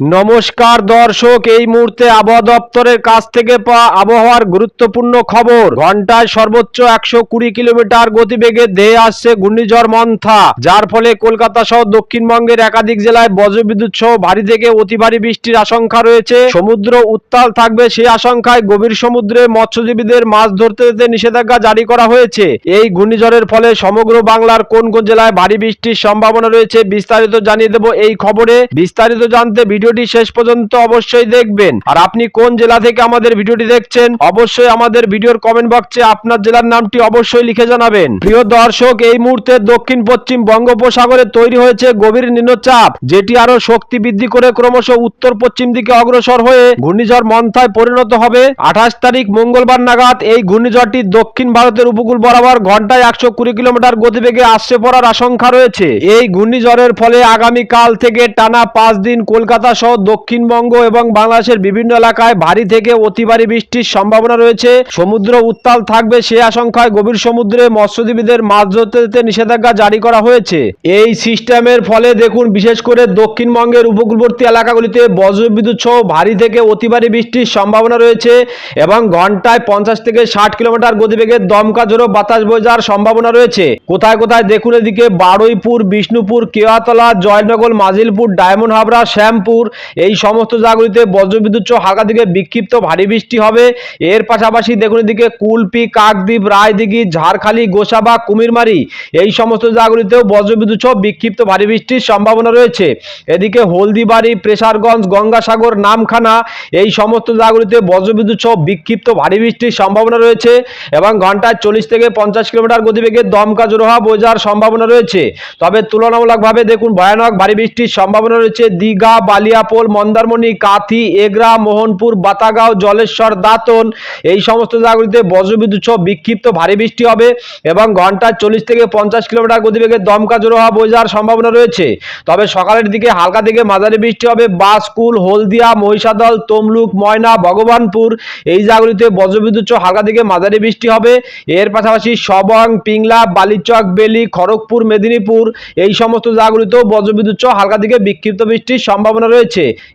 নমস্কার দর্শক, এই মুহূর্তে আবহাওয়া দপ্তরের কাছ থেকে পাওয়া আবহাওয়ার গুরুত্বপূর্ণ খবর। ঘন্টায় সর্বোচ্চ একশো কুড়ি কিলোমিটার গতিবেগে ধেয়ে আসছে ঘূর্ণিঝড় মন্থা। যার ফলে কলকাতা সহ দক্ষিণবঙ্গের একাধিক জেলায় বজ্রবিদ্যুৎ সহ ভারী থেকে অতি ভারী বৃষ্টির আশঙ্কা রয়েছে। সমুদ্র উত্তাল থাকবে সেই আশঙ্কায় গভীর সমুদ্রে মৎস্যজীবীদের মাছ ধরতে যেতে নিষেধাজ্ঞা জারি করা হয়েছে। এই ঘূর্ণিঝড়ের ফলে সমগ্র বাংলার কোন কোন জেলায় ভারী বৃষ্টির সম্ভাবনা রয়েছে বিস্তারিত জানিয়ে দেব এই খবরে। বিস্তারিত জানতে ভিডিওটি শেষ পর্যন্ত অবশ্যই দেখবেন। আর আপনি কোন জেলা থেকে আমাদের ভিডিওটি দেখছেন, অবশ্যই আমাদের ভিডিওর কমেন্ট বক্সে আপনার জেলার নামটি অবশ্যই লিখে জানাবেন। প্রিয় দর্শক, এই মুহূর্তে দক্ষিণ, পশ্চিম বঙ্গোপসাগরে তৈরি হয়েছে গভীর নিম্নচাপ, যেটি আরও শক্তি বৃদ্ধি করে ক্রমশ উত্তর, পশ্চিম দিকে অগ্রসর হয়ে ঘূর্ণিঝড় মন্থায় পরিণত হবে। আঠাশ তারিখ মঙ্গলবার নাগাদ এই ঘূর্ণিঝড়টি দক্ষিণ ভারতের উপকূল বরাবর ঘন্টায় একশো কুড়ি কিলোমিটার গতিবেগে আসছে পড়ার আশঙ্কা রয়েছে। এই ঘূর্ণিঝড়ের ফলে আগামী কাল থেকে টানা পাঁচ দিন কলকাতা সহ দক্ষিণবঙ্গ এবং বাংলাদেশের বিভিন্ন এলাকায় ভারী থেকে অতি ভারী বৃষ্টির সম্ভাবনা রয়েছে। সমুদ্র উত্তাল থাকবে সে আশঙ্কায় গভীর সমুদ্রে মৎস্যজীবীদের মাছ ধরতে নিষেধাজ্ঞা জারি করা হয়েছে। এই সিস্টেমের ফলে দেখুন, বিশেষ করে দক্ষিণবঙ্গের উপকূলবর্তী এলাকাগুলিতে বজ্রবিদ্যুৎ সহ ভারী থেকে অতি ভারী বৃষ্টির সম্ভাবনা রয়েছে এবং ঘন্টায় পঞ্চাশ থেকে ষাট কিলোমিটার গতিবেগে দমকা ঝোড়ো বাতাস বয়ে যাওয়ার সম্ভাবনা রয়েছে। কোথায় কোথায় দেখুন এদিকে বারুইপুর, বিষ্ণুপুর, কেওয়াতলা, জয়নগর, মাজিলপুর, ডায়মন্ড হাবড়া, শ্যামপুর এই সমস্ত জায়গাগুলিতে বজ্রবিদ্যুৎ সহ হালকা দিকে বিক্ষিপ্ত ভারী বৃষ্টি হবে। এর পাশাপাশি দেখুন এদিকে কুলপি, কাকদ্বীপ, রায়দিঘি, ঝাড়খালি, গোসাবা, কুমিরমারি এই সমস্ত জায়গাগুলিতেও বজ্রবিদ্যুৎ সহ বিক্ষিপ্ত ভারী বৃষ্টির সম্ভাবনা রয়েছে। এদিকে হলদিবাড়ি, প্রেসারগঞ্জ, গঙ্গাসাগর, নামখানা এই সমস্ত জায়গাগুলিতে বজ্রবিদ্যুৎ সহ বিক্ষিপ্ত ভারী বৃষ্টির সম্ভাবনা রয়েছে এবং ঘন্টায় চল্লিশ থেকে পঞ্চাশ কিলোমিটার গতিবেগে দমকা জোরোহা যাওয়ার সম্ভাবনা রয়েছে। তবে তুলনামূলকভাবে দেখুন ভয়ানক ভারী বৃষ্টির সম্ভাবনা রয়েছে। দীঘা বালিয়াপোল মন্দারমণি, কাথি, এগরা, মোহনপুর, বাতাগাঁও, জলেশ্বর, দাঁতন, এই সমস্ত জায়গাগুলিতে বজ্রবিদ্যুৎ সহ বিক্ষিপ্ত ভারী বৃষ্টি হবে এবং ঘন্টায় চল্লিশ থেকে পঞ্চাশ কিলোমিটার গতিবেগে দমকা জোরোহা বয়ে যাওয়ার সম্ভাবনা রয়েছে। তবে সকালের দিকে হালকা থেকে মাঝারি বৃষ্টি হবে। বাসকুল হলদিয়া, মহিষাদল, তমলুক, ময়না, ভগবানপুর, এই জায়গাগুলিতে বজ্রবিদ্যুৎ সহ হালকা থেকে মাঝারি বৃষ্টি হবে। এর পাশাপাশি সবং, পিংলা, বালিচক, বেলি, খড়গপুর, মেদিনীপুর, এই সমস্ত জায়গাগুলিতেও বজ্রবিদ্যুৎ সহ হালকা দিকে বিক্ষিপ্ত বৃষ্টির সম্ভাবনা রয়েছে।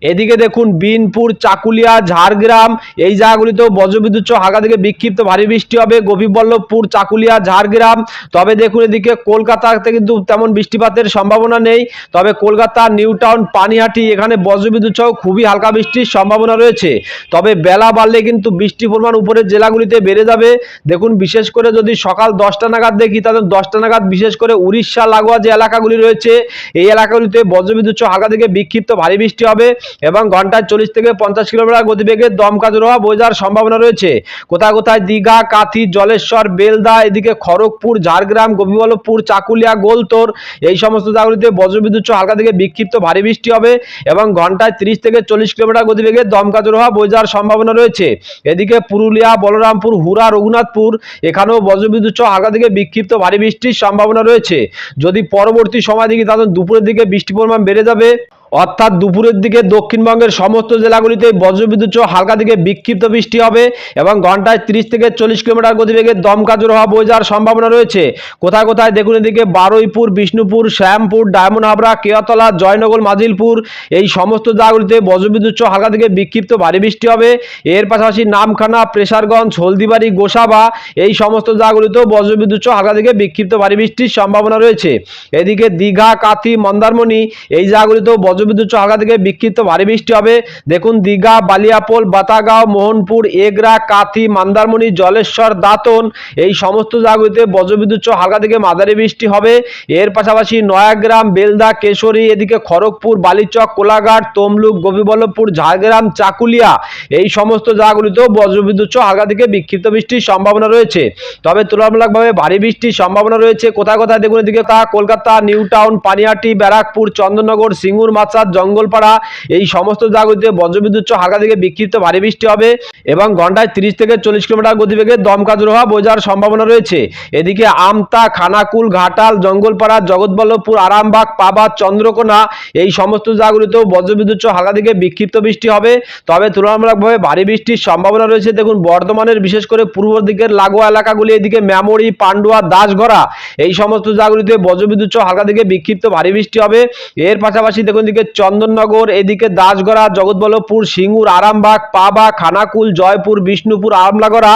এদিকে দেখুন, বিনপুর, চাকুলিয়া, ঝাড়গ্রাম, এই জায়গাগুলিতেও বজ্রবিদ্যুৎ হাগা থেকে বিক্ষিপ্ত ভারী বৃষ্টি হবে। গোপীবল্লভপুর, চাকুলিয়া, ঝাড়গ্রাম, তবে দেখুন এদিকে কলকাতাতে কিন্তু তেমন বৃষ্টিপাতের সম্ভাবনা নেই। তবে কলকাতা নিউ টাউন পানিহাটি এখানে বজ্রবিদ্যুৎ সহ খুবই হালকা বৃষ্টির সম্ভাবনা রয়েছে। তবে বেলা বাড়লে কিন্তু বৃষ্টির পরিমাণ উপরের জেলাগুলিতে বেড়ে যাবে। দেখুন, বিশেষ করে যদি সকাল দশটা নাগাদ দেখি, তাহলে দশটা নাগাদ বিশেষ করে উড়িষ্যা, লাগোয়া যে এলাকাগুলি রয়েছে, এই এলাকাগুলিতে বজ্রবিদ্যুৎ হালকা থেকে বিক্ষিপ্ত ভারী বৃষ্টি হবে এবং ঘন্টায় চল্লিশ থেকে পঞ্চাশ কিলোমিটার গতিবেগে দমকা জোরোহা বয়ে যাওয়ার সম্ভাবনা রয়েছে। কোথায় কোথায় দীঘা, কাথি, জলেশ্বর, বেলদা, এদিকে খড়গপুর, ঝাড়গ্রাম গোপীবল্লভপুর চাকুলিয়া, গোলতোর এই সমস্ত জায়গাগুলিতে বজ্রবিদ্যুৎ হালকা থেকে বিক্ষিপ্ত ভারী বৃষ্টি হবে এবং ঘন্টায় তিরিশ থেকে চল্লিশ কিলোমিটার গতিবেগে দমকা জোরোহা বয়ে যাওয়ার সম্ভাবনা রয়েছে। এদিকে পুরুলিয়া, বলরামপুর হুরা রঘুনাথপুর এখানেও বজ্রবিদ্যুৎ সহ হালকা থেকে বিক্ষিপ্ত ভারী বৃষ্টির সম্ভাবনা রয়েছে। যদি পরবর্তী সময় দেখি তাহলে দুপুরের দিকে বৃষ্টির পরিমাণ বেড়ে যাবে। অর্থাৎ দুপুরের দিকে দক্ষিণবঙ্গের সমস্ত জেলাগুলিতে বজ্রবিদ্যুৎ সহ হালকা থেকে বিক্ষিপ্ত বৃষ্টি হবে এবং ঘন্টায় তিরিশ থেকে চল্লিশ কিলোমিটার গতিবেগে দমকা জোরোহা বয়ে যাওয়ার সম্ভাবনা রয়েছে। কোথায় কোথায় দেখুন এদিকে বারুইপুর, বিষ্ণুপুর, শ্যামপুর, ডায়মন্ড হাবড়া কেয়াতলা জয়নগর, মাজিলপুর, এই সমস্ত জায়গাগুলিতে বজ্রবিদ্যুৎ সহ হালকা থেকে বিক্ষিপ্ত ভারী বৃষ্টি হবে। এর পাশাপাশি নামখানা, প্রেসারগঞ্জ, হলদিবাড়ি, গোসাবা, এই সমস্ত জায়গাগুলিতেও বজ্রবিদ্যুৎ সহ হালকা থেকে বিক্ষিপ্ত ভারী বৃষ্টির সম্ভাবনা রয়েছে। এদিকে দীঘা, কাথি, মন্দারমণি, এই জায়গাগুলিতেও বজ্রবিদ্যুৎ হালকা থেকে বিক্ষিপ্ত ভারী বৃষ্টি হবে। দেখুন, দীঘা, বালিয়াপোল, বাতাগাঁও, মোহনপুর, এগরা, কাথি, মন্দারমণি, জলেশ্বর, দাঁতন এই সমস্ত জায়গাগুলিতে বজ্রবিদ্যুৎ হালকা থেকে মাঝারি বৃষ্টি হবে। এর পাশাপাশি নয়াগ্রাম, বেলদা, কেশরী, এদিকে খড়গপুর, বালিচক, কোলাঘাট, তমলুক, গোপীবল্লভপুর, ঝাড়গ্রাম, চাকুলিয়া এই সমস্ত জায়গাগুলিতেও বজ্রবিদ্যুৎ হালকা থেকে বিক্ষিপ্ত বৃষ্টির সম্ভাবনা রয়েছে। তবে তুলনামূলকভাবে ভারী বৃষ্টির সম্ভাবনা রয়েছে। কোথায় কোথায় দেখুন, এদিকে তা কলকাতা নিউ টাউন পানিহাটি ব্যারাকপুর চন্দননগর সিঙ্গুর মাচার জঙ্গলপাড়া, এই সমস্ত জায়গাগুলিতে বজ্রবিদ্যুৎ হালকা থেকে বিক্ষিপ্ত ভারী বৃষ্টি হবে এবং ঘন্টায় তিরিশ থেকে চল্লিশ কিলোমিটার গতিবেগে দমকা জোরোহা বোঝার সম্ভাবনা রয়েছে। এদিকে আমতা, খানাকুল, ঘাটাল, জঙ্গলপাড়া, জগৎবল্লভপুর, আরামবাগ পাবাদ চন্দ্রকোনা, এই সমস্ত জায়গাগুলিতেও বজ্রবিদ্যুৎ হালকা থেকে বিক্ষিপ্ত বৃষ্টি হবে। তবে তুলনামূলকভাবে ভারী বৃষ্টির সম্ভাবনা রয়েছে। দেখুন, বর্ধমানের বিশেষ করে পূর্ব দিকের লাগোয়া এলাকাগুলি, এদিকে মেমরি পান্ডুয়া দাসগড়া এই সমস্ত জায়গাগুলিতে বজ্রবিদ্যুৎ হালকা থেকে বিক্ষিপ্ত ভারী বৃষ্টি হবে। এর পাশাপাশি দেখুন এদিকে চন্দননগর, এদিকে দাসগড়া, জগৎবল্লভপুর, সিঙ্গুর, আরামবাগ, পাবা, খানাকুল, জয়পুর, বিষ্ণুপুর আমলাগড়া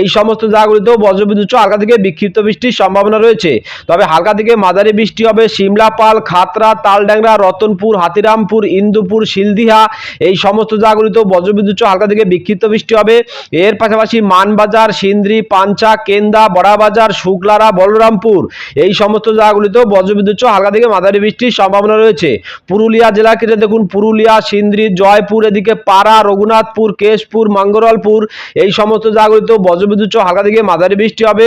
এই সমস্ত জায়গাগুলিতেও বজ্রবিদ্যুৎ হালকা থেকে বিক্ষিপ্ত বৃষ্টির সম্ভাবনা রয়েছে। তবে হালকা থেকে মাঝারি বৃষ্টি হবে সিমলাপাল খাতরা তালডাংরা, রতনপুর, হাতিরামপুর, ইন্দুপুর সিলদিহা এই সমস্ত জায়গাগুলিতেও বজ্রবিদ্যুৎ হালকা থেকে বিক্ষিপ্ত বৃষ্টি হবে। এর পাশাপাশি মানবাজার, সিন্দ্রি, পাঞ্চা, কেন্দা, বড়াবাজার, শুক্লারা, বলরামপুর, এই সমস্ত জায়গাগুলিতেও বজ্রবিদ্যুৎ হালকা থেকে মাঝারি বৃষ্টির সম্ভাবনা রয়েছে। পুরুলিয়া জেলা কেটে দেখুন, পুরুলিয়া, সিন্দ্রি, জয়পুর, এদিকে পাড়া, রঘুনাথপুর, কেশপুর, মঙ্গরলপুর, এই সমস্ত জায়গাগুলিতেও বজ্রবিদ্যুৎ হালকা থেকে মাঝারি বৃষ্টি হবে।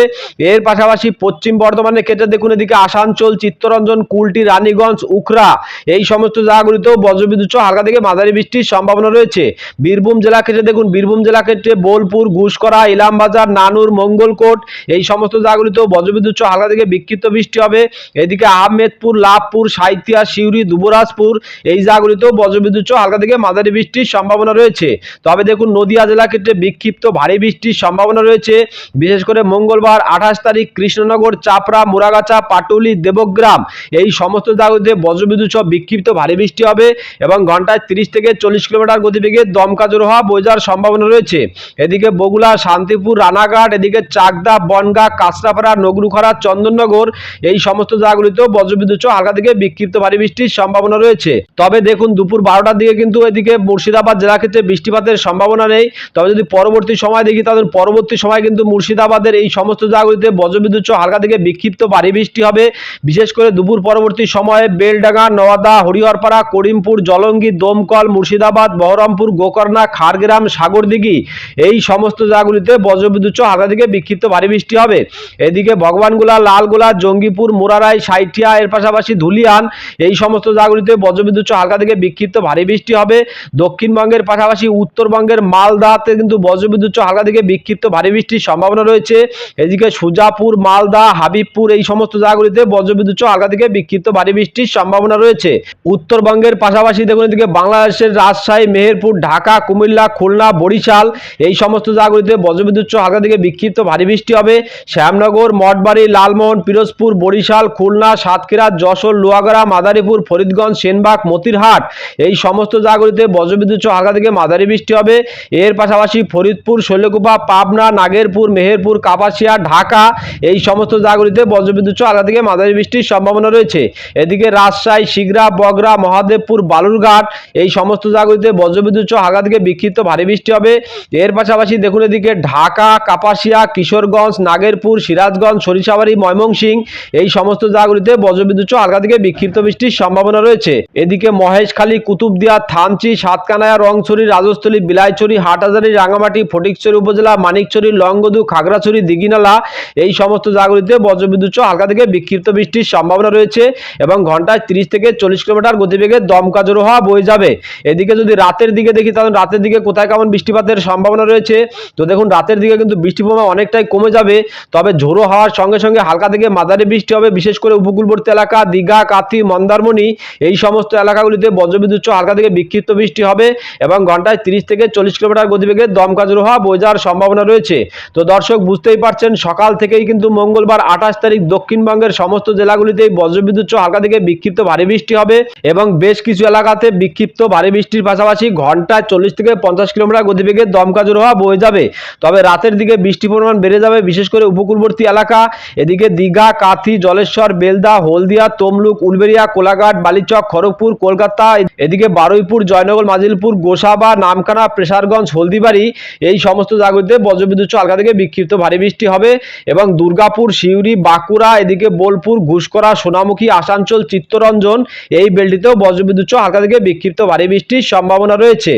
এর পাশাপাশি পশ্চিম বর্ধমানে কেটে দেখুন, এদিকে আসানসোল, চিত্তরঞ্জন, কুলটি, রানীগঞ্জ উখরা এই সমস্ত জায়গাগুলিতেও বজ্রবিদ্যুৎ হালকা থেকে মাঝারি বৃষ্টির সম্ভাবনা রয়েছে। বীরভূম জেলা ক্ষেত্রে দেখুন, বীরভূম জেলা ক্ষেত্রে বোলপুর ঘুষকরা ইলামবাজার, নানুর, মঙ্গলকোট, এই সমস্ত জায়গাগুলিতেও বজ্রবিদ্যুৎ হালকা থেকে বিক্ষিপ্ত বৃষ্টি হবে। এদিকে আহমেদপুর, লাভপুর সাইতিয়া সিউড়ি, দুবরাজপুর এই জায়গাগুলিতেও বজ্রবিদ্যুৎ হালকা থেকে মাঝারি বৃষ্টির সম্ভাবনা রয়েছে। তবে দেখুন, নদীয়া জেলা ক্ষেত্রে বিক্ষিপ্ত ভারী বৃষ্টির সম্ভাবনা রয়েছে। বিশেষ করে মঙ্গলবার আঠাশ তারিখ কৃষ্ণনগর, চাপড়া মুরাগাছা পাটুলি, দেবগ্রাম এই সমস্ত জায়গাতে বজ্রবিদ্যুৎ সহ বিক্ষিপ্ত ভারী বৃষ্টি হবে এবং ঘন্টায় তিরিশ থেকে চল্লিশ কিলোমিটার গতিবেগে দমকা জোর হওয়া যাওয়ার সম্ভাবনা রয়েছে। এদিকে বগুলা শান্তিপুর, রানাঘাট, এদিকে চাকদা, বনগা, কাঁচরাপাড়া নগরুখরা চন্দননগর এই সমস্ত জায়গাগুলিতেও বজ্রবিদ্যুৎ সহ হালকা থেকে বিক্ষিপ্ত ভারী বৃষ্টির সম্ভাবনা রয়েছে। তবে দেখুন, দুপুর বারোটার দিকে কিন্তু এদিকে মুর্শিদাবাদ জেলা ক্ষেত্রে বৃষ্টিপাতের সম্ভাবনা নেই। তবে যদি পরবর্তী সময় দেখি তাদের পরবর্তী সময় কিন্তু মুর্শিদাবাদের এই সমস্ত জায়গাগুলিতে বজ্রবিদ্যুৎ হালকা থেকে বিক্ষিপ্ত ভারী বৃষ্টি হবে। বিশেষ করে দুপুর পরবর্তী সময়ে বেলডাঙ্গা, নওয়াদা, হরিহরপাড়া, করিমপুর, জলঙ্গি, দমকল, মুর্শিদাবাদ, বহরমপুর, গোকর্ণা খারগ্রাম সাগরদিঘি এই সমস্ত জায়গাগুলিতে বজ্রবিদ্যুৎ হালকা থেকে বিক্ষিপ্ত ভারী বৃষ্টি হবে। এদিকে ভগবানগুলা, লালগোলা, জঙ্গিপুর, মোরারাই, সাইঠিয়া, এর পাশাপাশি ধুলিয়ান এই সমস্ত জায়গাগুলিতে বজ্রবিদ্যুৎ হালকা থেকে বিক্ষিপ্ত ভারী বৃষ্টি হবে। দক্ষিণবঙ্গের পাশাপাশি উত্তরবঙ্গের মালদাতে কিন্তু বজ্রবিদ্যুৎ হালকা থেকে বিক্ষিপ্ত ভারী বৃষ্টির সম্ভাবনা রয়েছে। এদিকে সুজাপুর, মালদা, হাবিবপুর এই সমস্ত জায়গাগুলিতে বজ্রবিদ্যুৎ হালকা থেকে বিক্ষিপ্ত ভারী বৃষ্টির সম্ভাবনা রয়েছে। উত্তরবঙ্গের পাশাপাশি দেখুন এদিকে বাংলাদেশের রাজশাহী, মেহেরপুর, ঢাকা, কুমিল্লা, খুলনা, বরিশাল এই সমস্ত জায়গাগুলিতে বজ্রবিদ্যুৎ হালকা থেকে বিক্ষিপ্ত ভারী বৃষ্টি হবে। শ্যামনগর, মঠবাড়ি, লালমোহন, পিরোজপুর, বরিশাল, খুলনা, সাতক্ষীরা, যশোর, লোহাগড়া, মাদারীপুর, ফরিদগঞ্জ, সেনবাগ মতিরহাট। এই সমস্ত জায়গাগুলিতে বজ্রবিদ্যুৎ সহ হালকা থেকে মাঝারি বৃষ্টি হবে। এর পাশাপাশি ফরিদপুর, শৈলকুপা, পাবনা, নাগেরপুর, মেহেরপুর, কাপাসিয়া, ঢাকা এই সমস্ত জায়গাগুলিতে বজ্রবিদ্যুৎ সহ হালকা থেকে মাঝারি বৃষ্টির সম্ভাবনা রয়েছে। এদিকে রাজশাহী শিগরা বগরা মহাদেবপুর, বালুরঘাট এই সমস্ত জায়গাগুলিতে বজ্রবিদ্যুৎ সহ হালকা থেকে বিক্ষিপ্ত ভারী বৃষ্টি হবে। এর পাশাপাশি দেখুন এদিকে ঢাকা, কাপাসিয়া, কিশোরগঞ্জ, নাগেরপুর, সিরাজগঞ্জ, সরিষাবাড়ি, ময়মনসিংহ এই সমস্ত জায়গাগুলিতে বজ্রবিদ্যুৎ হালকা থেকে বিক্ষিপ্ত বৃষ্টির সম্ভাবনা রয়েছে। এদিকে মহেশখালী, কুতুবদিয়া, থানচি, সাতকানায়া, রংছড়ি, রাজস্থলী, বিলাইছড়ি, হাটহাজারি, রাঙামাটি, ফটিকছড়ি উপজেলা, মানিকছড়ি, লংগদু, খাগড়াছড়ি, দিঘিনালা এই সমস্ত জায়গাগুলিতে বজ্রবিদ্যুৎ সহ হালকা থেকে বিক্ষিপ্ত বৃষ্টির সম্ভাবনা রয়েছে এবং ঘন্টায় তিরিশ থেকে চল্লিশ কিলোমিটার গতিবেগে দমকা জোর হওয়া বয়ে যাবে। এদিকে যদি রাতের দিকে দেখি তাহলে রাতের দিকে কোথায় কেমন বৃষ্টিপাতের সম্ভাবনা রয়েছে? তো দেখুন, রাতের দিকে কিন্তু বৃষ্টির পরিমাণ অনেকটাই কমে যাবে, তবে ঝোড়ো হওয়ার সঙ্গে সঙ্গে হালকা থেকে মাঝারি বৃষ্টি হবে, বিশেষ করে উপকূলবর্তী এলাকা, দীঘা, কাথি, মন্দারমণি এই সমস্ত এলাকাগুলিতে বজ্রবিদ্যুৎ হালকা থেকে বিক্ষিপ্ত বৃষ্টি হবে এবং ঘন্টায় তিরিশ থেকে চল্লিশ কিলোমিটার গতিবেগে দমকা হওয়া যাওয়ার সম্ভাবনা রয়েছে। তো দর্শক, বুঝতেই পারছেন, সকাল থেকেই কিন্তু মঙ্গলবার আঠাশ তারিখ দক্ষিণবঙ্গের সমস্ত জেলাগুলিতেই বজ্রবিদ্যুৎ হালকা থেকে বিক্ষিপ্ত ভারী বৃষ্টি হবে এবং বেশ কিছু এলাকাতে বিক্ষিপ্ত ভারী বৃষ্টির পাশাপাশি ঘন্টায় চল্লিশ থেকে পঞ্চাশ কিলোমিটার গতিবেগে দমকা হওয়া বয়ে যাবে। তবে রাতের দিকে বৃষ্টির পরিমাণ বেড়ে যাবে, বিশেষ করে উপকূলবর্তী এলাকা। এদিকে দীঘা, কাথি, জলেশ্বর, বেলদা, হলদিয়া, তমলুক উলবেরিয়া কোলাঘাট, বালিচক খড়গপুর কলকাতা, এদিকে বারুইপুর, জয়নগর, মাজিলপুর, গোসাবা, নামখানা, প্রেসারগঞ্জ, হলদিবাড়ি, এই সমস্ত জায়গাগুলিতে বজ্রবিদ্যুৎ হালকা থেকে বিক্ষিপ্ত ভারী বৃষ্টি হবে এবং দুর্গাপুর, সিউড়ি, বাঁকুড়া, এদিকে বোলপুর ঘুষকরা সোনামুখী, আসানসোল, চিত্তরঞ্জন, এই বেলটিতেও বজ্রবিদ্যুৎ হালকা থেকে বিক্ষিপ্ত ভারী বৃষ্টির সম্ভাবনা রয়েছে।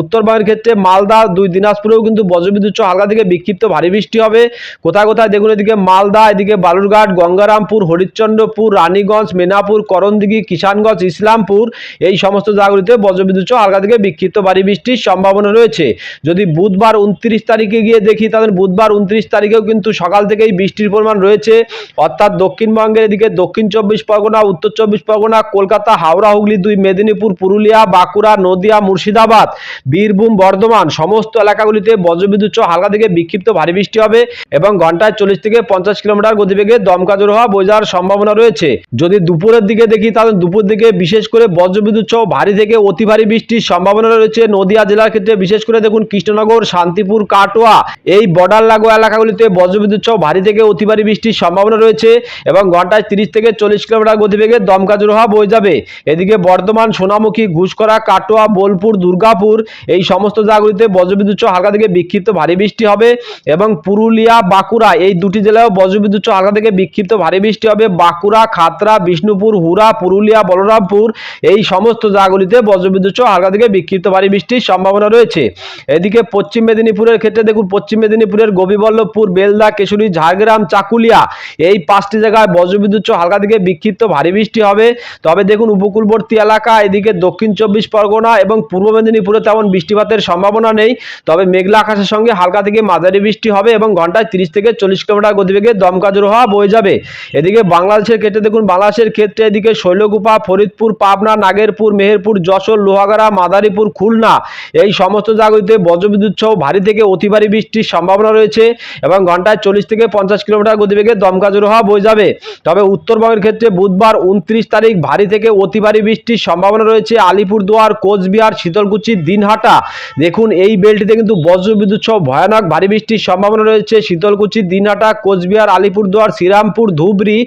উত্তরবঙ্গের ক্ষেত্রে মালদা, দুই দিনাজপুরেও কিন্তু বজ্রবিদ্যুৎ হালকা থেকে বিক্ষিপ্ত ভারী বৃষ্টি হবে। কোথায় কোথায় দেখুন এদিকে মালদা, এদিকে বালুরঘাট, গঙ্গারামপুর, হরিশ্চন্দ্রপুর, রানীগঞ্জ মেনাপুর করণদিঘি, কিষানগঞ্জ ইসলামপুর এই সমস্ত জায়গাগুলিতে বজ্রবিদ্যুৎ সহ হালকা থেকে বিক্ষিপ্ত ভারী বৃষ্টির সম্ভাবনা রয়েছে। যদি বুধবার উনত্রিশ তারিখে গিয়ে দেখি, তাহলে বুধবার উনত্রিশ তারিখেও কিন্তু সকাল থেকেই বৃষ্টির পরিমাণ রয়েছে। অর্থাৎ দক্ষিণবঙ্গের এদিকে দক্ষিণ চব্বিশ পরগনা, উত্তর চব্বিশ পরগনা, কলকাতা, হাওড়া, হুগলি, দুই মেদিনীপুর, পুরুলিয়া, বাঁকুড়া, নদিয়া, মুর্শিদাবাদ, বীরভূম, বর্ধমান সমস্ত এলাকাগুলিতে বজ্রবিদ্যুৎ সহ হালকা থেকে বিক্ষিপ্ত ভারী বৃষ্টি হবে এবং ঘন্টায় চল্লিশ থেকে পঞ্চাশ কিলোমিটার গতিবেগে দমকা জোর হওয়া বোঝার সম্ভাবনা রয়েছে। যদি দুপুরের দিকে দেখি, তাহলে দুপুর দিকে বিশেষ করে বজ্রবিদ্যুৎ সহ ভারী থেকে অতি ভারী বৃষ্টির সম্ভাবনা রয়েছে। নদিয়া জেলার ক্ষেত্রে বিশেষ করে দেখুন কৃষ্ণনগর, শান্তিপুর, কাটোয়া এই বর্ডার লাগোয়া এলাকাগুলিতে বজ্রবিদ্যুৎ সহ ভারী থেকে অতি ভারী বৃষ্টির সম্ভাবনা রয়েছে এবং ঘন্টায় তিরিশ থেকে চল্লিশ কিলোমিটার গতিবেগে দমকা জোরহা বয়ে যাবে। এদিকে বর্ধমান, সোনামুখী ঘুষকরা কাটোয়া, বোলপুর, দুর্গাপুর এই সমস্ত জায়গাগুলিতে বজ্রবিদ্যুৎ সহ হালকা থেকে বিক্ষিপ্ত ভারী বৃষ্টি হবে এবং পুরুলিয়া, বাঁকুড়া এই দুটি জেলায়ও বজ্রবিদ্যুৎ সহ হালকা থেকে বিক্ষিপ্ত ভারী বৃষ্টি হবে। বাঁকুড়া খাতড়া বিষ্ণুপুর হুরা পুরুলিয়া, বলরামপুর এই সমস্ত জায়গাগুলিতে বজ্রবিদ্যুৎ সহ হালকা থেকে বিক্ষিপ্ত ভারী বৃষ্টির সম্ভাবনা রয়েছে। এদিকে পশ্চিম মেদিনীপুরের ক্ষেত্রে দেখুন, পশ্চিম মেদিনীপুরের গোপীবল্লভপুর বেলদা, কেশরী, ঝাড়গ্রাম, চাকুলিয়া এই পাঁচটি জায়গায় বজ্রবিদ্যুৎ সহ হালকা থেকে বিক্ষিপ্ত ভারী বৃষ্টি হবে। তবে দেখুন, উপকূলবর্তী এলাকা, এদিকে দক্ষিণ চব্বিশ পরগনা এবং পূর্ব মেদিনীপুরে তেমন বৃষ্টিপাতের সম্ভাবনা নেই। তবে মেঘলা আকাশের সঙ্গে হালকা থেকে মাঝারি বৃষ্টি হবে এবং ঘন্টায় তিরিশ থেকে চল্লিশ কিলোমিটার গতিবেগে দমকা জোর হওয়া বয়ে যাবে। এদিকে বাংলাদেশের ক্ষেত্রে দেখুন, বাংলাদেশের ক্ষেত্রে এদিকে শৈলকুপা, ফরিদপুর পাবনা, নাগেরপুর, মেহেরপুর, যশোর, লোহাগাড়া, মাদারীপুর, খুলনা এই সমস্ত জায়গাগুলিতে বজ্রবিদ্যুৎ সহ ভারী থেকে অতি ভারী বৃষ্টির সম্ভাবনা রয়েছে এবং ঘন্টায় চল্লিশ থেকে পঞ্চাশ কিলোমিটার গতিবেগে দমকা জোর হওয়া বয়ে যাবে। তবে উত্তরবঙ্গের ক্ষেত্রে বুধবার উনত্রিশ তারিখ ভারী থেকে অতি ভারী বৃষ্টির সম্ভাবনা রয়েছে। আলিপুরদুয়ার, কোচবিহার, শীতলকুচি, দিনহাটা দেখুন এই বেল্টটিতে কিন্তু বজ্রবিদ্যুৎ সহ ভয়ানক ভারী বৃষ্টির সম্ভাবনা রয়েছে। শীতলকুচি, দিনহাটা, কোচবিহার, আলিপুরদুয়ার, শ্রীরামপুর, ধুবড়ি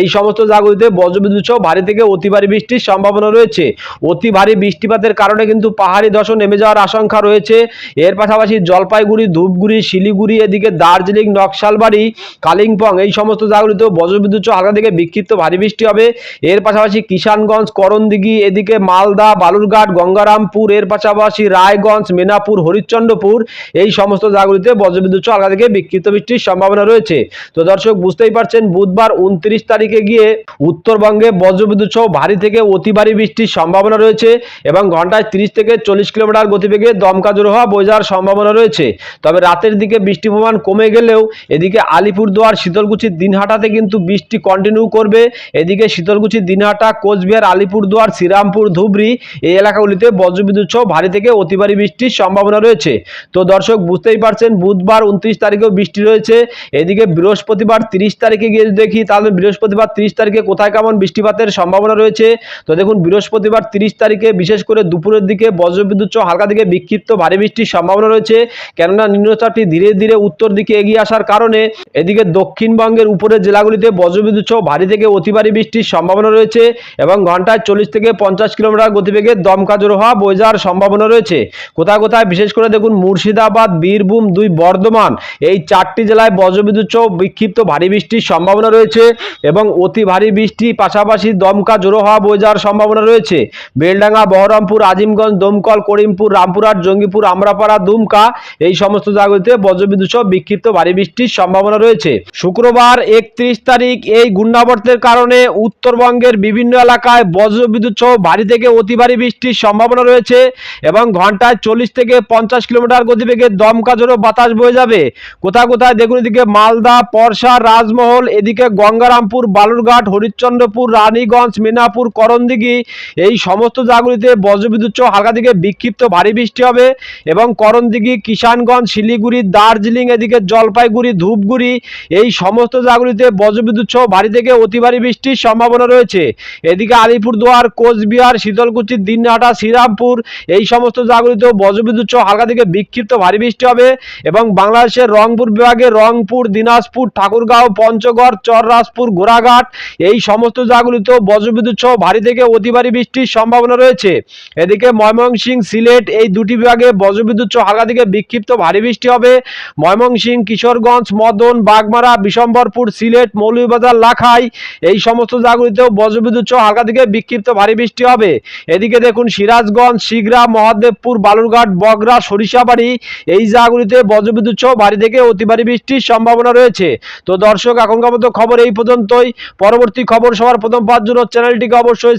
এই সমস্ত জায়গাগুলিতে বজ্রবিদ্যুৎ সহ ভারী থেকে অতি ভারী বৃষ্টির সম্ভাবনা রয়েছে। অতি ভারী বৃষ্টিপাতের কারণে কিন্তু পাহাড়ি ধসও নেমে যাওয়ার আশঙ্কা রয়েছে। এর পাশাপাশি জলপাইগুড়ি, ধূপগুড়ি, শিলিগুড়ি, এদিকে দার্জিলিং, নকশালবাড়ি, কালিম্পং এই সমস্ত জায়গাগুলিতেও বজ্রবিদ্যুৎ হালকা থেকে বিক্ষিপ্ত ভারী বৃষ্টি হবে। এর পাশাপাশি কিষানগঞ্জ, করণদিঘি, এদিকে মালদা, বালুরঘাট, গঙ্গারামপুর, এর পাশাপাশি রায়গঞ্জ, মেনাপুর, হরিশ্চন্দ্রপুর এই সমস্ত জায়গাগুলিতে বজ্রবিদ্যুৎ হালকা থেকে বিক্ষিপ্ত বৃষ্টির সম্ভাবনা রয়েছে। তো দর্শক, বুঝতেই পারছেন, বুধবার উনত্রিশ তারিখে গিয়ে উত্তরবঙ্গে বজ্রবিদ্যুৎ সহ ভারী থেকে অতি ভারী বৃষ্টির সম্ভাবনা রয়েছে এবং ঘন্টায় তিরিশ থেকে চল্লিশ কিলোমিটার গতিবেগে দমকা জোর হওয়া যাওয়ার সম্ভাবনা রয়েছে। তবে রাতের দিকে বৃষ্টি পরিমাণ কমে গেলেও এদিকে আলিপুরদুয়ার শীতলকুচির দিনহাটাতে কিন্তু বৃষ্টি কন্টিনিউ করবে। এদিকে শীতলকুচির দিনহাটা, কোচবিহার, আলিপুরদুয়ার, শ্রীরামপুর, ধুবড়ি এই এলাকাগুলিতে বজ্রবিদ্যুৎ সহ ভারী থেকে অতি ভারী বৃষ্টির সম্ভাবনা রয়েছে। তো দর্শক, বুঝতেই পারছেন, বুধবার উনত্রিশ তারিখেও বৃষ্টি রয়েছে। এদিকে বৃহস্পতিবার তিরিশ তারিখে গিয়ে দেখি, তাহলে বৃহস্পতিবার তিরিশ তারিখে কোথায় কেমন বৃষ্টিপাতের সম্ভাবনা রয়েছে? তো দেখুন, বৃহস্পতিবার তিরিশ তারিখে বিশেষ করে দুপুরের দিকে বজ্রবিদ্যুৎ সহ হালকা থেকে বিক্ষিপ্ত ভারী বৃষ্টির সম্ভাবনা রয়েছে। কেননা নিম্নচাপটি ধীরে ধীরে উত্তর দিকে এগিয়ে আসার কারণে এদিকে দক্ষিণবঙ্গের উপরের জেলাগুলিতে বজ্রবিদ্যুৎ সহ ভারী থেকে অতি ভারী বৃষ্টির সম্ভাবনা রয়েছে এবং ঘন্টায় চল্লিশ থেকে পঞ্চাশ কিলোমিটার গতিবেগে দমকা জোর হওয়া বয়ে যাওয়ার সম্ভাবনা রয়েছে। কোথায় কোথায়, বিশেষ করে দেখুন, মুর্শিদাবাদ, বীরভূম, দুই বর্ধমান, এই চারটি জেলায় বজ্রবিদ্যুৎ সহ বিক্ষিপ্ত ভারী বৃষ্টির সম্ভাবনা রয়েছে এবং অতি ভারী বৃষ্টি পাশাপাশি দমকা জোরো হওয়া বয়ে যাওয়ার সম্ভাবনা রয়েছে। বেলডাঙ্গা, বহরমপুর, আজিমগঞ্জ, দমকল, করিমপুর, রামপুরহাট, জঙ্গিপুর, আমরাপাড়া, দুমকা এই সমস্ত জায়গাগুলিতে বজ্রবিদ্যুৎ সহ বিক্ষিপ্ত ভারী বৃষ্টির সম্ভাবনা রয়েছে। শুক্রবার একত্রিশ তারিখ এই ঘূর্ণাবর্তের কারণে উত্তরবঙ্গের বিভিন্ন এলাকায় বজ্রবিদ্যুৎ সহ ভারী থেকে অতি ভারী বৃষ্টির সম্ভাবনা রয়েছে এবং ঘন্টায় চল্লিশ থেকে পঞ্চাশ কিলোমিটার গতিবেগে দমকা জোরো বাতাস বয়ে যাবে। কোথায় কোথায় দেখুন এদিকে মালদা, পরশা, রাজমহল, এদিকে গঙ্গারামপুর, বালুরঘাট, হরিশ্চন্দ্রপুর, রানীগঞ্জ মিনাপুর করণদিঘি এই সমস্ত জায়গাগুলিতে বজ্রবিদ্যুৎ সহ হালকা থেকে বিক্ষিপ্ত ভারী বৃষ্টি হবে এবং করণদিঘি কিষানগঞ্জ, শিলিগুড়ি, দার্জিলিং, এদিকে জলপাইগুড়ি, ধূপগুড়ি, এই সমস্ত জায়গাগুলিতে বজ্রবিদ্যুৎ সহ ভারী থেকে অতি ভারী বৃষ্টির সম্ভাবনা রয়েছে। এদিকে আলিপুরদুয়ার, কোচবিহার, শীতলকুচি, দিনহাটা, শ্রীরামপুর, এই সমস্ত জায়গাগুলিতেও বজ্রবিদ্যুৎ সহ হালকা থেকে বিক্ষিপ্ত ভারী বৃষ্টি হবে এবং বাংলাদেশের রংপুর বিভাগে রংপুর, দিনাজপুর, ঠাকুরগাঁও, পঞ্চগড়, চররাজপুর ঘোড়াঘাট এই সমস্ত জায়গাগুলিতেও বজ্রবিদ্যুৎ সহ ভারী থেকে অতি ভারী বৃষ্টির সম্ভাবনা রয়েছে। এদিকে ময়মনসিং সিলেট এই দুটি বিভাগে বজ্রবিদ্যুৎ সহ হালকা থেকে বিক্ষিপ্ত ভারী বৃষ্টি হবে। ময়মনসিং, কিশোরগঞ্জ, মদন, বাগমারা, বিশম্বরপুর, সিলেট, মৌলভীবাজার, লাখাই এই সমস্ত জায়গাগুলিতেও বজ্রবিদ্যুৎ সহ হালকা থেকে বিক্ষিপ্ত ভারী বৃষ্টি হবে। এদিকে দেখুন, সিরাজগঞ্জ শিগরা মহাদেবপুর, বালুরঘাট, বগরা, সরিষাবাড়ি এই জায়গাগুলিতে বজ্রবিদ্যুৎ সহ ভারী থেকে অতি ভারী বৃষ্টির সম্ভাবনা রয়েছে। তো দর্শক, এখনকার মতো খবর এই পর্যন্তই। পরবর্তী খবর সবার প্রথম পাওয়ার জন্য চ্যানেলটিকে অবশ্যই